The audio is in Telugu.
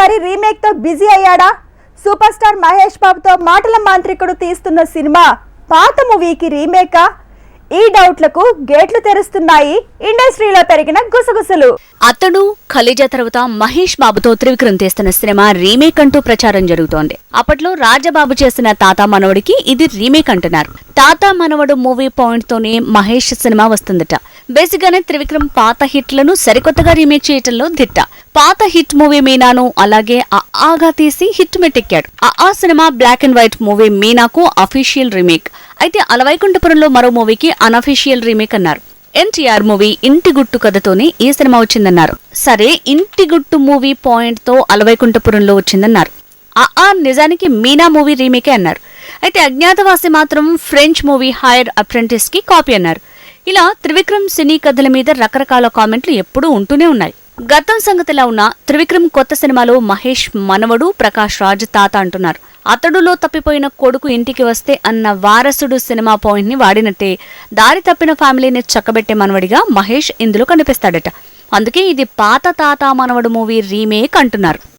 మరోసారి రీమేక్తో బిజీ అయ్యాడా? సూపర్ స్టార్ మహేష్ బాబుతో మాటల మాంత్రికుడు తీస్తున్న సినిమా పాత మూవీకి రీమేకా? ఈ డౌట్లకు గేట్లు తెరుస్తున్నాయి ఇండస్ట్రీలో పెరిగిన గుసగుసలు. అతడు ఖలీజా తర్వాత మహేష్ బాబుతో త్రివిక్రమ్ తీస్తున్న సినిమా రీమేక్ అంటూ ప్రచారం జరుగుతోంది. అప్పట్లో రాజబాబు చేసిన తాత మనవడికి ఇది రీమేక్ అంటున్నారు. తాత మనవడు మూవీ పాయింట్ తోనే మహేష్ సినిమా వస్తుందట. బేసిక్ గానే త్రివిక్రమ్ పాత హిట్లను సరికొత్తగా రీమేక్ చేయటంలో దిట్ట. పాత హిట్ మూవీ మీనాను అలాగే ఆ ఆగా తీసి హిట్ మెట్టెక్కాడు. ఆ cinema black and white movie మీనాకు official remake అయితే అలవైకుంఠపురంలో మరో మూవీకి అనఫీషియల్ రీమేక్ అన్నారు. ఎన్టీఆర్ మూవీ ఇంటి గుట్టు కథతోనే ఈ సినిమా వచ్చిందన్నారు. సరే ఇంటి గుట్టు మూవీ పాయింట్తో అలవైకుంఠపురంలో వచ్చిందన్నారు. ఆ ఆ నిజానికి మీనా మూవీ రీమేకే అన్నారు. అయితే అజ్ఞాతవాసి మాత్రం ఫ్రెంచ్ మూవీ హైర్ అప్రెంటిస్కి కాపీ అన్నారు. ఇలా త్రివిక్రమ్ సినీ కథల మీద రకరకాల కామెంట్లు ఎప్పుడూ ఉంటూనే ఉన్నాయి. గతం సంగతిలా ఉన్న త్రివిక్రమ్ కొత్త సినిమాలో మహేష్ మనవడు ప్రకాష్ రాజ్ తాత అంటున్నారు. అతడులో తప్పిపోయిన కొడుకు ఇంటికి వస్తే అన్న వారసుడు సినిమా పాయింట్ని వాడినట్టే. దారి తప్పిన ఫ్యామిలీని చక్కబెట్టే మనవడిగా మహేష్ ఇందులో కనిపిస్తాడట. అందుకే ఇది పాత తాత మనవడు మూవీ రీమేక్ అంటున్నారు.